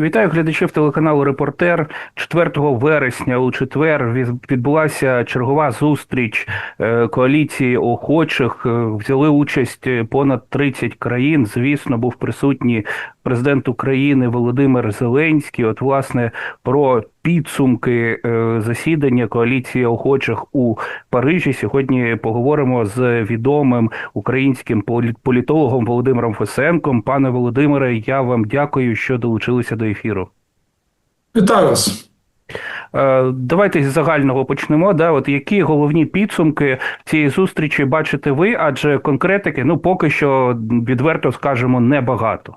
Вітаю глядачів телеканалу Репортер. 4 вересня у четвер відбулася чергова зустріч е, коаліції охочих. Е, Взяли участь е, понад 30 країн. Звісно, був присутній президент України Володимир Зеленський. От, власне, про підсумки е, засідання коаліції охочих у Парижі. Сьогодні поговоримо з відомим українським полі- політологом Володимиром Фесенком. Пане Володимире, я вам дякую, що долучилися до ефіру. Вітаю вас. Е, Давайте з загального почнемо. Да, от які головні підсумки цієї зустрічі бачите ви? Адже конкретики, ну поки що відверто скажемо, небагато.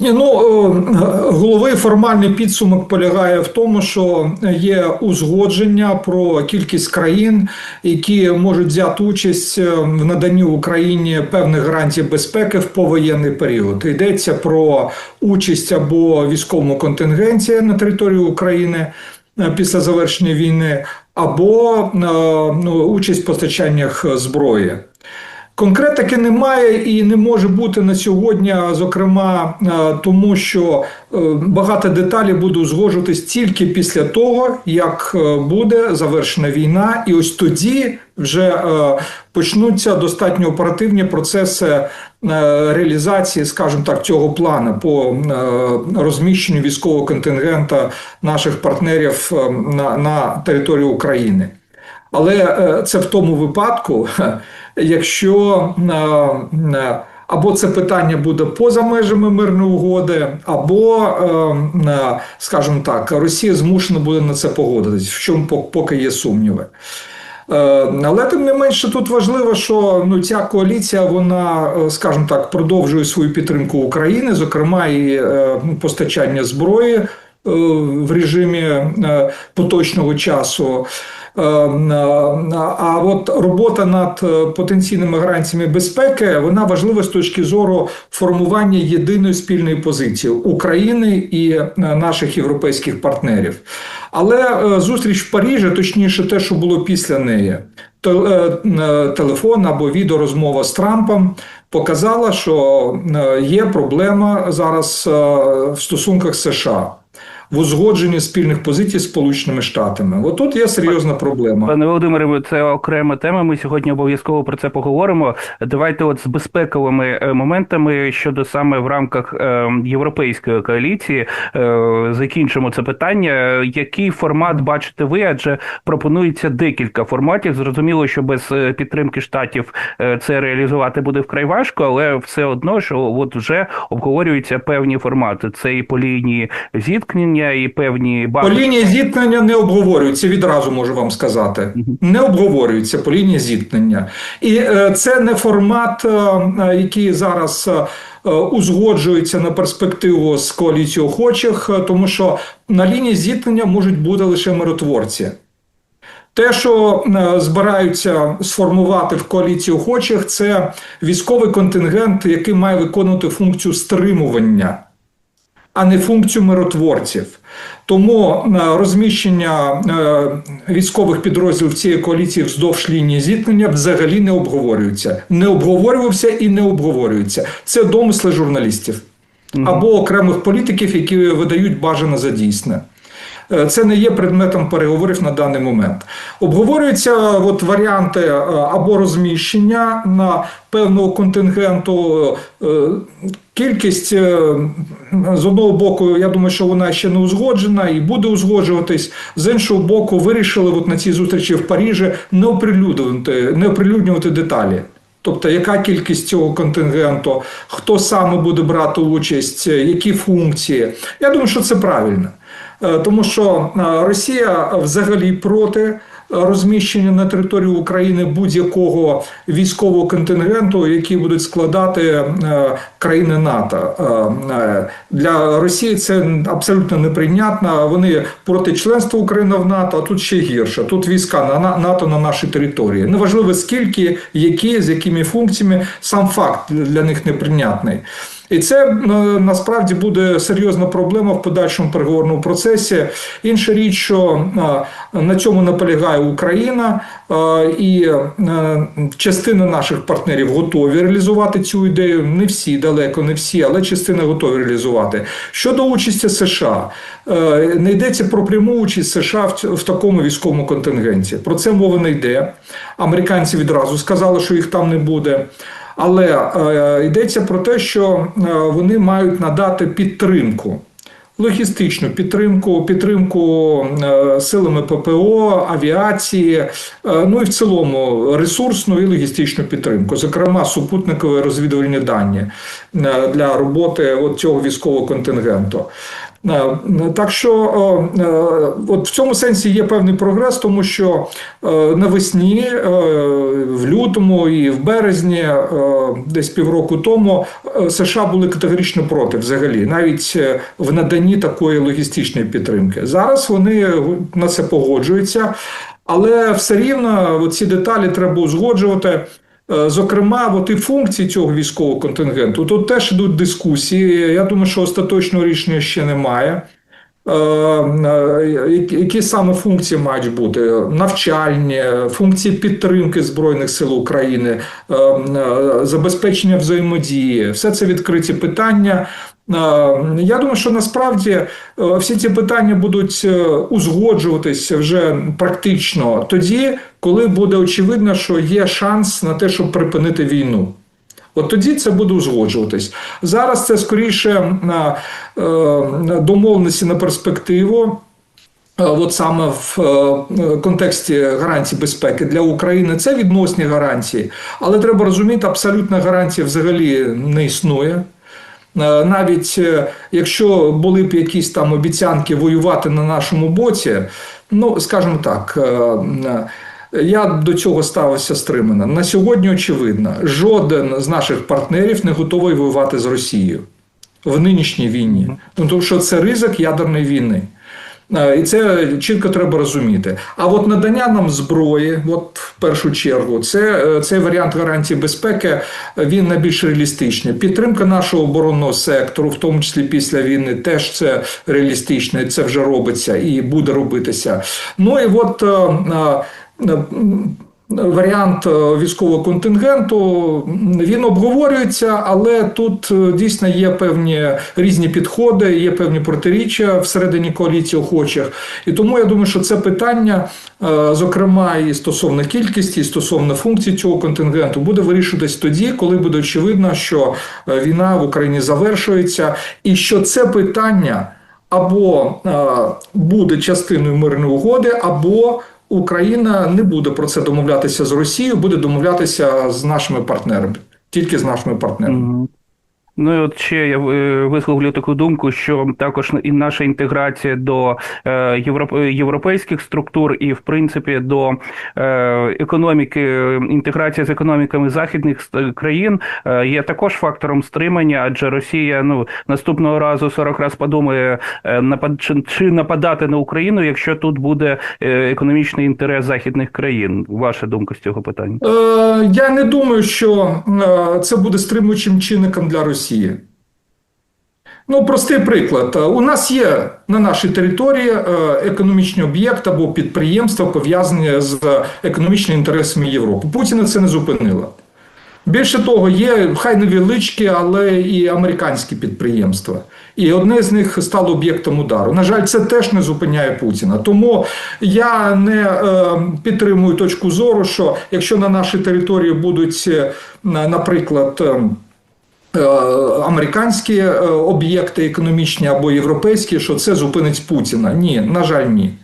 Ні, ну е, головний формальний підсумок полягає в тому, що є узгодження про кількість країн, які можуть взяти участь е, в наданні Україні певних гарантій безпеки в повоєнний період. Йдеться про участь або військовому контингенті на території України е, після завершення війни, або ну, участь в постачаннях зброї. Конкретики немає і не може бути на сьогодні, зокрема, тому що е, багато деталей буде узгоджуватись тільки після того, як е, буде завершена війна, і ось тоді вже е, почнуться достатньо оперативні процеси реалізації, скажімо так, цього плану по розміщенню військового контингента наших партнерів на, на території України. Але це в тому випадку, якщо е, е, або це питання буде поза межами мирної угоди, або, е, скажімо так, Росія змушена буде на це погодитись, в чому поки є сумніви. Але тим не менше тут важливо, що ну ця коаліція, вона, скажімо так, продовжує свою підтримку України, зокрема і ну, постачання зброї в режимі поточного часу. Е, е, А от робота над е, потенційними гарантіями безпеки вона важлива з точки зору формування єдиної спільної позиції України і е, наших європейських партнерів. Але зустріч в Парижі, точніше, те, що було після неї, телефон або відеорозмова з Трампом показала, що є проблема зараз в стосунках США в узгодженні спільних позицій з Сполученими Штатами. Отут є серйозна проблема. Пане Володимире, це окрема тема. Ми сьогодні обов'язково про це поговоримо. Давайте, от з безпековими е, моментами щодо саме в рамках е, європейської коаліції, е, закінчимо це питання. Який формат бачите ви? Адже пропонується декілька форматів. Зрозуміло, що без підтримки штатів це реалізувати буде вкрай важко, але все одно, що от вже обговорюються певні формати. Це і по лінії зіткнення, і певні По лінії зіткнення не обговорюється, відразу можу вам сказати. Не обговорюється по лінії зіткнення. І е, це не формат, е, е, який зараз узгоджується на перспективу з коаліцією охочих, тому що на лінії зіткнення можуть бути лише миротворці. Те, що збираються сформувати в коаліції охочих, це військовий контингент, який має виконувати функцію стримування, а не функцію миротворців. Тому е, розміщення е, військових підрозділів цієї коаліції вздовж лінії зіткнення взагалі не обговорюється. Не обговорювався і не обговорюється. Це домисли журналістів або окремих політиків, які видають бажане за дійсне. Е, Це не є предметом переговорів на даний момент. Обговорюються от варіанти або розміщення на певного контингенту. Е, Кількість е, з одного боку, я думаю, що вона ще не узгоджена і буде узгоджуватись. З іншого боку, вирішили от на цій зустрічі в Парижі не оприлюднювати, не оприлюднювати деталі. Тобто, яка кількість цього контингенту, хто саме буде брати участь, які функції. Я думаю, що це правильно. Е, Тому що е, Росія взагалі проти розміщення на території України будь-якого військового контингенту, який будуть складати е, країни НАТО. Е, е, Для Росії це абсолютно неприйнятно. Вони проти членства України в НАТО, а тут ще гірше. Тут війська на- НАТО на нашій території. Неважливо скільки, які, з якими функціями, сам факт для них неприйнятний. І це е, насправді буде серйозна проблема в подальшому переговорному процесі. Інша річ, що е, на цьому наполягає Україна, Е, І частина наших партнерів готові реалізувати цю ідею. Не всі далеко, не всі, але частина готові реалізувати. Щодо участі США, не йдеться про пряму участь США в такому військовому контингенті. Про це мова не йде. Американці відразу сказали, що їх там не буде. Але е, йдеться про те, що е, вони мають надати підтримку. Логістичну підтримку, підтримку е, силами ППО, авіації, е, ну і в цілому ресурсну і логістичну підтримку, зокрема супутникові розвідувальні дані для роботи от цього військового контингенту. Е, Так що е, е, от в цьому сенсі є певний прогрес, тому що е, навесні, е, в лютому і в березні, е, десь півроку тому, е, США були категорично проти взагалі, навіть е, в наданні такої логістичної підтримки. Зараз вони на це погоджуються, але все рівно ці деталі треба узгоджувати. Е, Зокрема, от і функції цього військового контингенту. Тут теж йдуть дискусії. Я думаю, що остаточного рішення ще немає. Е, е, які- саме функції мають бути? Навчальні, функції підтримки Збройних сил України, забезпечення взаємодії. Все це відкриті питання. Я думаю, що насправді всі ці питання будуть узгоджуватися вже практично тоді, коли буде очевидно, що є шанс на те, щоб припинити війну. От тоді це буде узгоджуватись. Зараз це скоріше е, домовленості на перспективу. Е, От саме в е, контексті гарантій безпеки для України це відносні гарантії, але треба розуміти, абсолютна гарантія взагалі не існує. Навіть якщо були б якісь там обіцянки воювати на нашому боці, ну скажімо так. Е, е, я до цього ставився стримано. На сьогодні очевидно, жоден з наших партнерів не готовий воювати з Росією в нинішній війні. Ну, тому що це ризик ядерної війни. Е, І це чітко треба розуміти. А от надання нам зброї, от в першу чергу, це е, цей варіант гарантії безпеки. е, Він найбільш реалістичний. Підтримка нашого оборонного сектору, в тому числі після війни, теж це реалістично. Це вже робиться і буде робитися. Ну і от. Е, Варіант е, військового контингенту він обговорюється, але тут е, дійсно є певні різні підходи, є певні протиріччя всередині коаліції охочих. І тому я думаю, що це питання, зокрема, і стосовно кількості, і стосовно функцій цього контингенту, буде вирішуватись тоді, коли буде очевидно, що війна в Україні завершується, і що це питання або буде частиною мирної угоди, або Україна не буде про це домовлятися з Росією, буде домовлятися з нашими партнерами, тільки з нашими партнерами. Ну і от ще я е, висловлю таку думку, що також і наша інтеграція до е, європейських структур і, в принципі, до е, економіки, інтеграція з економіками західних країн є також фактором стримання, адже Росія ну наступного разу 40 раз подумає напад чи, нападати на Україну, якщо тут буде економічний інтерес західних країн. Ваша думка з цього питання? Я не думаю, що це буде стримуючим чинником для Росії. Ну, простий приклад. Е, У нас є на нашій території е, економічні об'єкти або підприємства, пов'язані з економічними інтересами Європи. Путіна це не зупинило. Більше того, є хай невеличкі, але і американські підприємства. І одне з них стало об'єктом удару. На жаль, це теж не зупиняє Путіна. Тому я не е, підтримую точку зору, що якщо на нашій території будуть, е, наприклад, е, е, Американські е, об'єкти економічні або європейські, що це зупинить Путіна. Ні, на жаль, ні.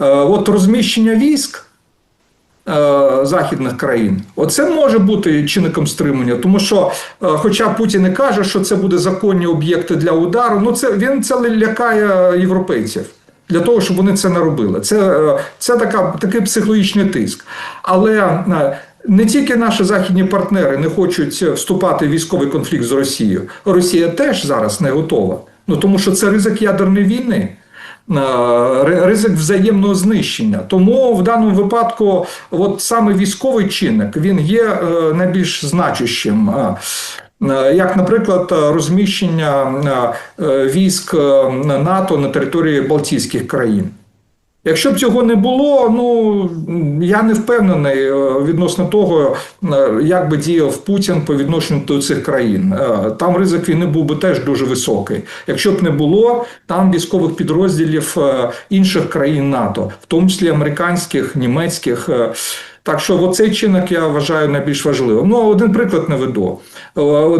Е, От розміщення військ е, західних країн. Оце може бути чинником стримання, тому що, е, хоча Путін і каже, що це буде законні об'єкти для удару, ну це він це лякає європейців. Для того, щоб вони це не робили. Це, е, це така, такий психологічний тиск. Але е, не тільки наші західні партнери не хочуть вступати в військовий конфлікт з Росією. Росія теж зараз не готова. Ну тому що це ризик ядерної війни. е, Ризик взаємного знищення. Тому в даному випадку, от саме військовий чинник він є е, найбільш значущим. Е, е, Як, наприклад, е, розміщення е, е, військ е, НАТО на території Балтійських країн. Якщо б цього не було, ну я не впевнений е, відносно того, е, як би діяв Путін по відношенню до цих країн. Е, Там ризик війни був би теж дуже високий. Якщо б не було там військових підрозділів інших країн НАТО, в тому числі американських, німецьких. Так що оцей чинник я вважаю найбільш важливим. Ну, один приклад наведу.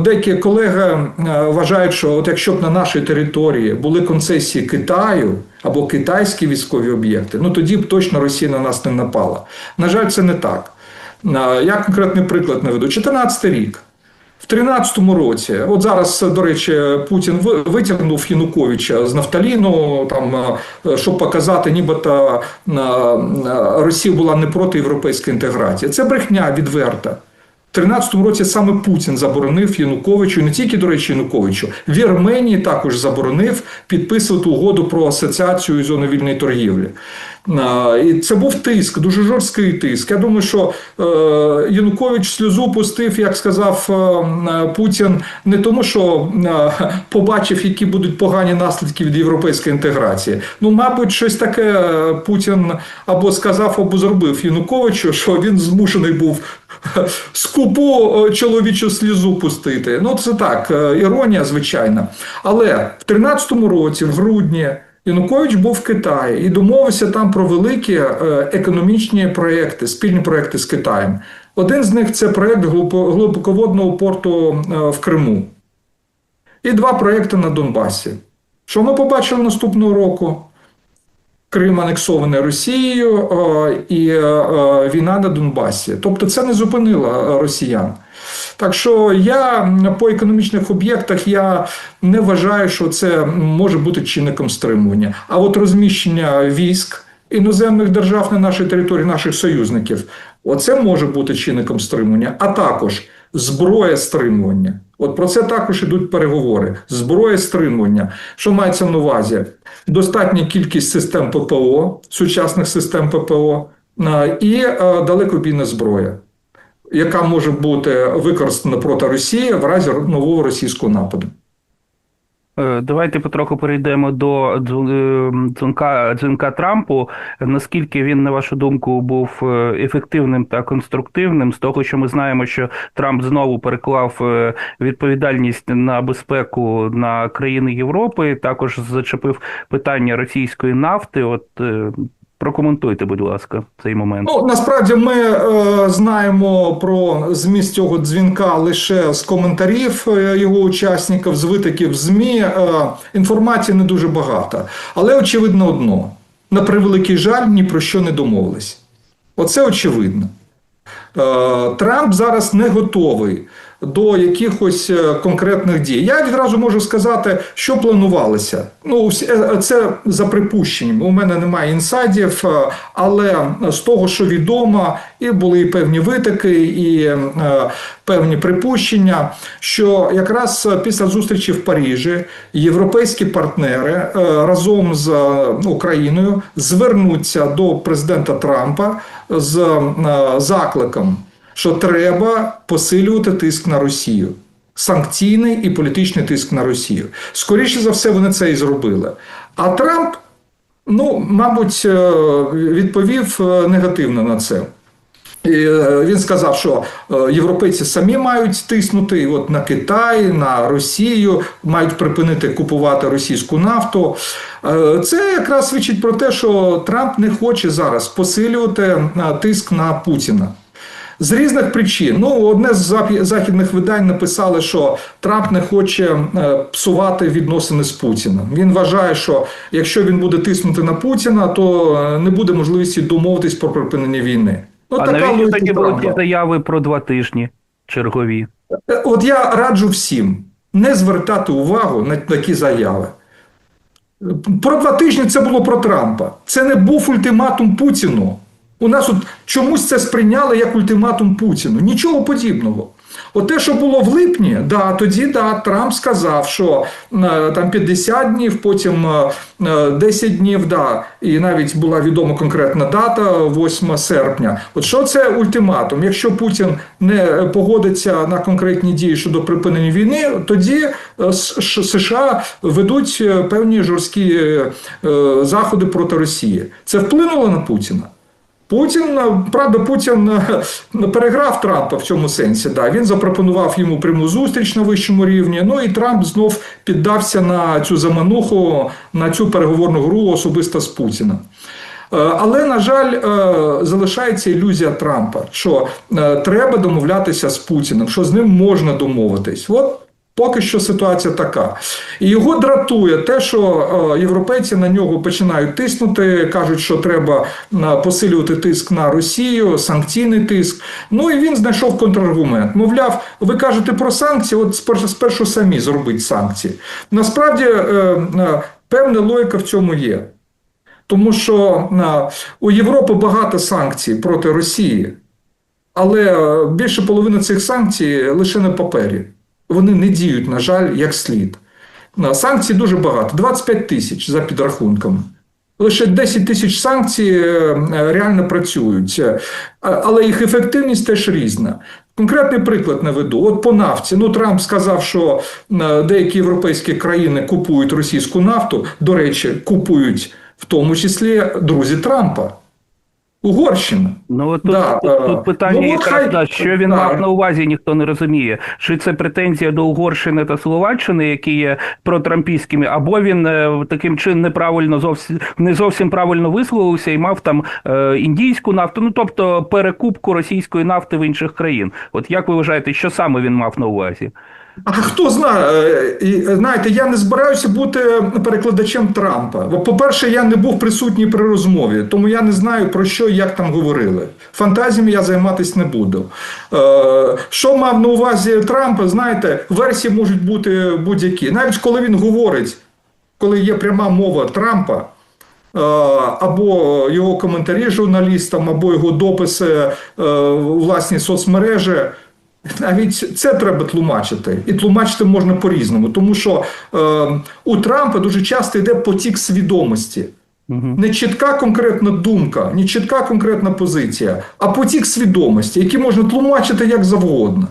Деякі колеги е, вважають, що от якщо б на нашій території були концесії Китаю або китайські військові об'єкти, ну тоді б точно Росія на нас не напала. На жаль, це не так. Е, Я конкретний приклад наведу. 14 рік. В 13-му році, от зараз, до речі, Путін витягнув Януковича з Нафталіну, там, е, щоб показати, нібито е, е, Росія була не проти європейської інтеграції. Це брехня відверта. В 13-му році саме Путін заборонив Януковичу, не тільки, до речі, Януковичу, Вірменії також заборонив підписувати угоду про асоціацію і зону вільної торгівлі. І це був тиск, дуже жорсткий тиск. Я думаю, що е, Янукович сльозу пустив, як сказав е, Путін, не тому, що е, побачив, які будуть погані наслідки від європейської інтеграції. Ну, мабуть, щось таке Путін або сказав, або зробив Януковичу, що він змушений був скупу чоловічу слізу пустити. Ну, це так, іронія, звичайно. Але в 13-му році, в грудні, Янукович був в Китаї і домовився там про великі е, економічні проекти, спільні проекти з Китаєм. Один з них це проект глибо- глибоководного порту е, в Криму. І два проекти на Донбасі. Що ми побачили наступного року? Крим анексований Росією е, і війна на Донбасі. Тобто це не зупинило росіян. Так що я по економічних об'єктах я не вважаю, що це може бути чинником стримування. А от розміщення військ іноземних держав на нашій території, наших союзників, оце може бути чинником стримування, а також зброя стримування. От про це також ідуть переговори. Зброя стримування. Що мається на увазі? Достатня кількість систем ППО, сучасних систем ППО і е, далекобійна зброя, яка може бути використана проти Росії в разі нового російського нападу. Е, Давайте потроху перейдемо до дзвон- е, дзвінка Трампу. Наскільки він, на вашу думку, був е, ефективним та конструктивним? З того, що ми знаємо, що Трамп знову переклав відповідальність на безпеку на країни Європи, також зачепив питання російської нафти. От прокоментуйте, будь ласка, цей момент. Ну насправді ми е, знаємо про зміст цього дзвінка лише з коментарів е, його учасників, з витоків ЗМІ. Е, інформації не дуже багато. Але очевидно одно: на превеликий жаль, ні про що не домовились. Оце очевидно. Е, Трамп зараз не готовий до якихось е, конкретних дій. Я відразу можу сказати, що планувалося. Ну, е, це за припущенням. У мене немає інсайдів, е, але з того, що відомо, і були і певні витоки, і певні припущення, що якраз після зустрічі в Парижі європейські партнери разом з Україною звернуться до президента Трампа з закликом, що треба посилювати тиск на Росію. Санкційний і політичний тиск на Росію. Скоріше за все, вони це і зробили. А Трамп, ну, мабуть, е, відповів е, негативно на це. І е, він сказав, що європейці самі мають тиснути от на Китай, на Росію, мають припинити купувати російську нафту. Це якраз свідчить про те, що Трамп не хоче зараз посилювати тиск на Путіна. З різних причин. Ну, одне з західних видань написали, що Трамп не хоче е, псувати відносини з Путіним. Він вважає, що якщо він буде тиснути на Путіна, то е, не буде можливості домовитись про припинення війни. Ну, а така навіщо тоді були ті заяви про два тижні чергові? Е, От я раджу всім не звертати увагу на такі заяви. Про два тижні це було про Трампа. Це не був ультиматум Путіну. У нас от чомусь це сприйняли як ультиматум Путіну. Нічого подібного. От те, що було в липні, да, тоді да, Трамп сказав, що е, там 50 днів, потім е, е, 10 днів, да, і навіть була відома конкретна дата 8 серпня. От що це ультиматум? Якщо Путін не погодиться на конкретні дії щодо припинення війни, тоді е, США ведуть е, певні жорсткі е, е, заходи проти Росії. Це вплинуло на Путіна? Путін, правда, Путін переграв Трампа в цьому сенсі. Да. Він запропонував йому пряму зустріч на вищому рівні. Ну і Трамп знов піддався на цю замануху, на цю переговорну гру особисто з Путіним. Е, Але, на жаль, е, залишається ілюзія Трампа, що е, треба домовлятися з Путіним, що з ним можна домовитись. От Поки що ситуація така. І його дратує те, що е, європейці на нього починають тиснути, кажуть, що треба е, посилювати тиск на Росію, санкційний тиск. Ну і він знайшов контраргумент. Мовляв, ви кажете про санкції, от спершу, самі зробіть санкції. Насправді е, певна логіка в цьому є. Тому що у Європи багато санкцій проти Росії, але більше половини цих санкцій лише на папері. Вони не діють, на жаль, як слід. Санкцій дуже багато 25 тисяч за підрахунками. Лише 10 тисяч санкцій е, реально працюють, Е, але їх ефективність теж різна. Конкретний приклад наведу. От по нафті. Ну, Трамп сказав, що е, деякі європейські країни купують російську нафту. До речі, купують в тому числі друзі Трампа. Угорщина. Ну от тут, Да, тут, е, тут питання ну, якраз, хай- да, що він да. мав на увазі, ніхто не розуміє. Чи це претензія до Угорщини та Словаччини, які є протрампійськими, або він е, таким чином неправильно зовсім не зовсім правильно висловився і мав там е, індійську нафту, ну тобто перекупку російської нафти в інших країн. От як ви вважаєте, що саме він мав на увазі? А хто знає, Е, знаєте, я не збираюся бути перекладачем Трампа. По-перше, я не був присутній при розмові, тому я не знаю про що і як там говорили. Фантазіями я займатися не буду. Е, що мав на увазі Трамп, знаєте, версії можуть бути будь-які. Навіть коли він говорить, коли є пряма мова Трампа. е, Або його коментарі журналістам, або його дописи е, у власній соцмережі. Навіть це треба тлумачити, і тлумачити можна по-різному, тому що е, у Трампа дуже часто йде потік свідомості. Не чітка конкретна думка, не чітка конкретна позиція, а потік свідомості, який можна тлумачити як завгодно.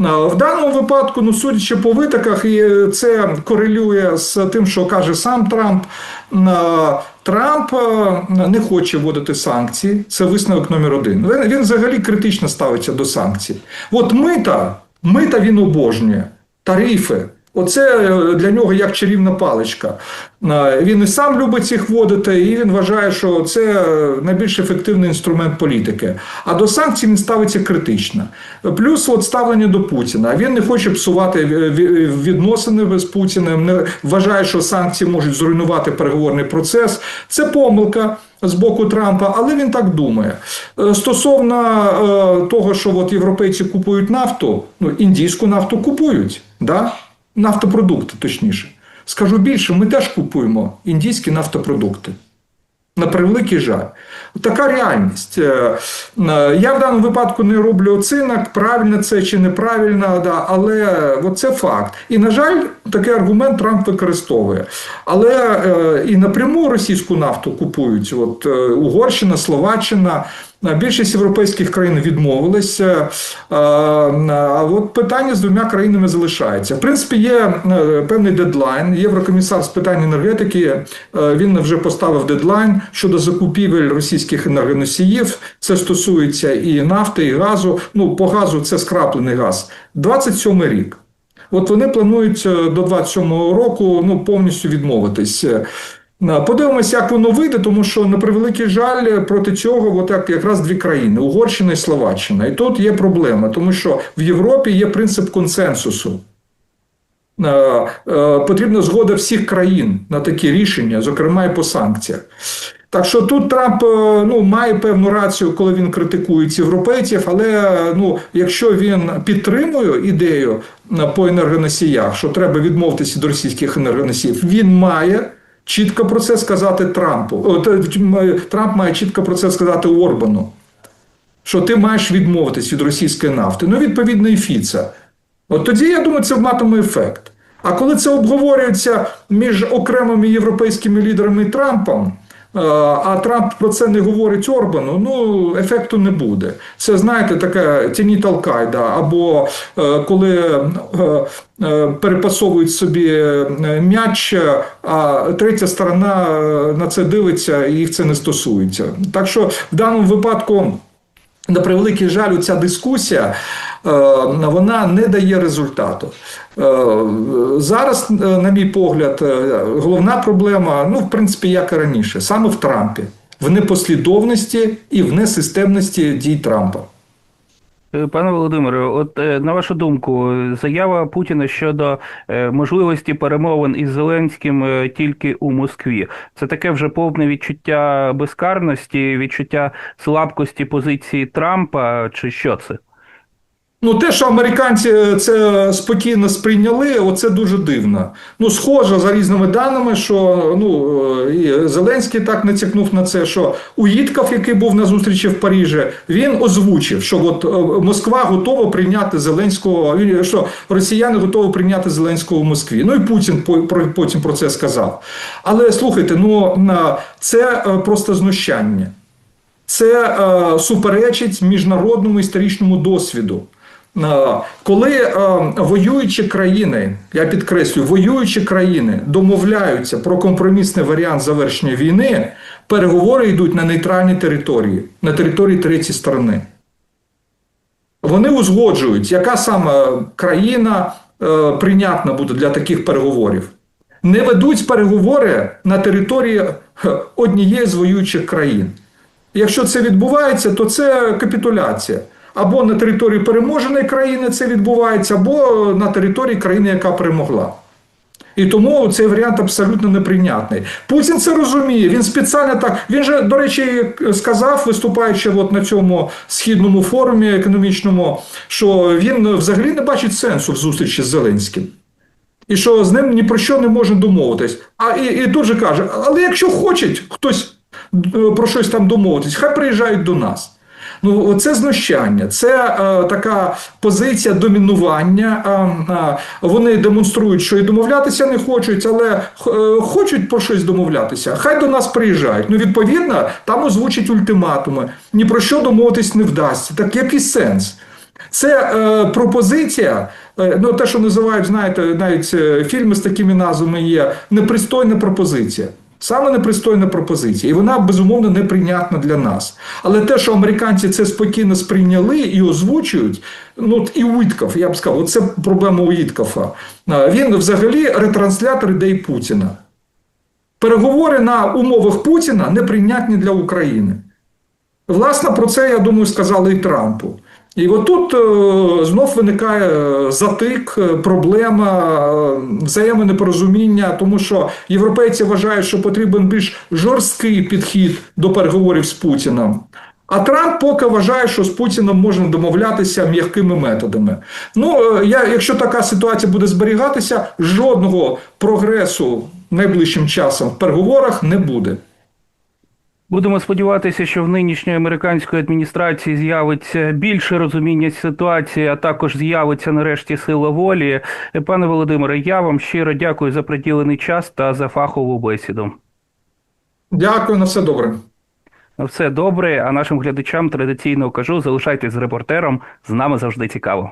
В даному випадку, ну судячи по витоках, і це корелює з тим, що каже сам Трамп. Трамп не хоче вводити санкції. Це висновок номер один. Він, він взагалі критично ставиться до санкцій. От мита, мита він обожнює, тарифи. Оце е, для нього як чарівна паличка. Е, Він і сам любить їх вводити, і він вважає, що це найбільш ефективний інструмент політики. А до санкцій він ставиться критично. Плюс от ставлення до Путіна. Він не хоче псувати е, відносини з Путіним, не вважає, що санкції можуть зруйнувати переговорний процес. Це помилка. З боку Трампа, але він так думає. Е, Стосовно е, того, що от європейці купують нафту, ну індійську нафту купують, да? Нафтопродукти, точніше. Скажу більше, ми теж купуємо індійські нафтопродукти. На превеликий жаль. Така реальність. Е, е, Я в даному випадку не роблю оцінок, правильно це чи неправильно, да, але це факт. І, на жаль, такий аргумент Трамп використовує. Але е, і напряму російську нафту купують. От, Угорщина, Словаччина. Е, Більшість європейських країн відмовилися. Е, А от питання з двома країнами залишається. В принципі, є е, певний дедлайн. Єврокомісар з питань енергетики е, він вже поставив дедлайн щодо закупівель російських енергоносіїв. Це стосується і нафти, і газу. Ну, по газу це скраплений газ. 27 рік. От вони планують е, до 27-го року ну, повністю відмовитись. Подивимося, як воно вийде, тому що на превеликий жаль проти цього от як якраз дві країни Угорщина і Словаччина. І тут є проблема, тому що в Європі є принцип консенсусу. Е, е, Потрібна згода всіх країн на такі рішення, зокрема і по санкціях. Так що тут Трамп е, ну, має певну рацію, коли він критикує ці європейців, але ну, якщо він підтримує ідею по енергоносіях, що треба відмовитися від російських енергоносіїв, він має чітко про це сказати Трампу. Е, Трамп має чітко про це сказати Орбану, що ти маєш відмовитись від російської нафти. Ну, відповідно, і Фіца. От тоді, я думаю, це матиме ефект. А коли це обговорюється між окремими європейськими лідерами і Трампом, а Трамп про це не говорить Орбану, ну ефекту не буде. Це знаєте, таке тініт Алкайда, або е, коли е, е, перепасовують собі е, м'яч, а третя сторона е, на це дивиться і їх це не стосується. Так що в даному випадку. На превеликий жаль, ця дискусія е, вона не дає результату. Е, Зараз, е, на мій погляд, е, головна проблема, ну, в принципі, як і раніше, саме в Трампі, в непослідовності і в несистемності дій Трампа. Е, Пане Володимире, от е, на вашу думку, заява Путіна щодо е, можливості перемовин із Зеленським е, тільки у Москві. Це таке вже повне відчуття безкарності, відчуття слабкості позиції Трампа, чи що це? Ну, те, що американці це спокійно сприйняли, оце дуже дивно. Ну, схоже за різними даними, що ну і Зеленський так натякнув на це, що Уїтков, який був на зустрічі в Парижі, він озвучив, що от е, Москва готова прийняти Зеленського, що росіяни готові прийняти Зеленського в Москві. Ну і Путін потім про це сказав. Але слухайте, ну це е, просто знущання. Це е, суперечить міжнародному історичному досвіду. Коли воюючі країни, я підкреслюю, воюючі країни домовляються про компромісний варіант завершення війни, переговори йдуть на нейтральній території, на території третьої сторони. Вони узгоджують, яка саме країна е, прийнятна буде для таких переговорів. Не ведуть переговори на території е, однієї з воюючих країн. Якщо це відбувається, то це капітуляція. Або на території переможеної країни це відбувається, або на території країни, яка перемогла. І тому цей варіант абсолютно неприйнятний. Путін це розуміє. Він спеціально так. Він же, до речі, сказав, виступаючи от на цьому східному форумі економічному, що він взагалі не бачить сенсу в зустрічі з Зеленським. І що з ним ні про що не можна домовитись. А і, і тут же каже: але якщо хочуть хтось е, про щось там домовитись, хай приїжджають до нас. Ну, це знущання, це е, така позиція домінування. Е, е, вони демонструють, що і домовлятися не хочуть, але е, хочуть про щось домовлятися. Хай до нас приїжджають. Ну, відповідно, там озвучать ультиматуми. Ні про що домовитись не вдасться. Так який сенс? Це е, пропозиція, е, ну те, що називають, знаєте, навіть е, фільми з такими назвами є непристойна пропозиція. Саме непристойна пропозиція, і вона безумовно неприйнятна для нас. Але те, що американці це спокійно сприйняли і озвучують, ну і Уітков, я б сказав, це проблема Уіткофа. Він взагалі ретранслятор ідей Путіна. Переговори на умовах Путіна неприйнятні для України. Власне, про це, я думаю, сказали і Трампу. І отут е, знов виникає е, затик, е, проблема, е, взаємонепорозуміння, тому що європейці вважають, що потрібен більш жорсткий підхід до переговорів з Путіном. А Трамп поки вважає, що з Путіном можна домовлятися м'якими методами. Ну, я, якщо така ситуація буде зберігатися, жодного прогресу найближчим часом в переговорах не буде. Будемо сподіватися, що в нинішньої американської адміністрації з'явиться більше розуміння ситуації, а також з'явиться нарешті сила волі. Пане Володимире, я вам щиро дякую за приділений час та за фахову бесіду. Дякую, на все добре. На все добре. А нашим глядачам традиційно кажу: залишайтесь з репортером. З нами завжди цікаво.